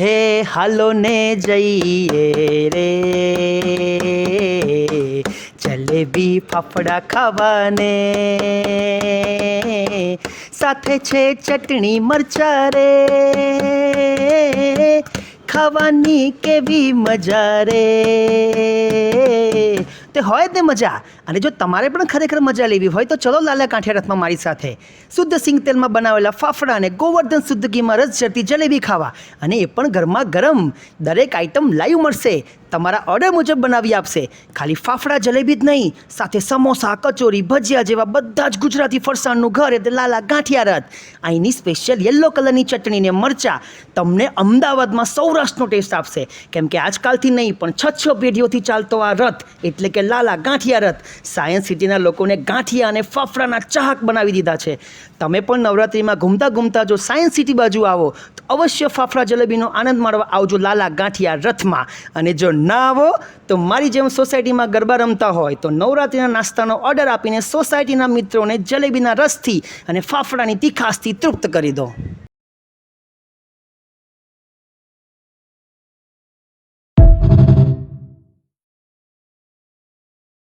હે, હાલો ને જઈએ રે. જલેબી, ફાફડા ખાવાને. સાથે છે ચટણી, મરચા રે. ખાવાની કેવી મજા રે. તે હોય તે મજા. અને જો તમારે પણ ખરેખર મજા લેવી હોય તો ચલો લાલા કાંઠિયા રથમાં મારી સાથે. શુદ્ધ સિંગ તેલમાં બનાવેલા ફાફડા અને ગોવર્ધન શુદ્ધ ઘીમાં રસ ચડતી જલેબી ખાવા. અને એ પણ ગરમા ગરમ. દરેક આઇટમ લાઈવ મળશે. તમારા ઓર્ડર મુજબ બનાવી આપશે. ખાલી ફાફડા જલેબી જ નહીં, સાથે સમોસા, કચોરી, ભજીયા જેવા બધા જ ગુજરાતી ફરસાણનું ઘર એટલે લાલા ગાંઠિયા રથ. અહીંની સ્પેશિયલ યલો કલરની ચટણી ને મરચા તમને અમદાવાદમાં સૌરાષ્ટ્રનો ટેસ્ટ આપશે. કેમ કે આજકાલથી નહીં, પણ છ છ પેઢીઓથી ચાલતો આ રથ એટલે કે લાલા ગાંઠિયા રથ સાયન્સ સિટીના લોકોને ગાંઠિયા અને ફાફડાના ચાહક બનાવી દીધા છે. તમે પણ નવરાત્રિમાં ઘૂમતા ઘૂમતા જો સાયન્સ સિટી બાજુ આવો, તો અવશ્ય ફાફડા જલેબીનો આનંદ માણવા આવજો લાલા ગાંઠિયા રથમાં. અને જો ના આવો, તો મારી જેમ સોસાયટીમાં ગરબા રમતા હોય, તો નવરાત્રિના નાસ્તાનો ઓર્ડર આપીને સોસાયટીના મિત્રોને જલેબીના રસથી અને ફાફડાની તીખાસથી તૃપ્ત કરી દો.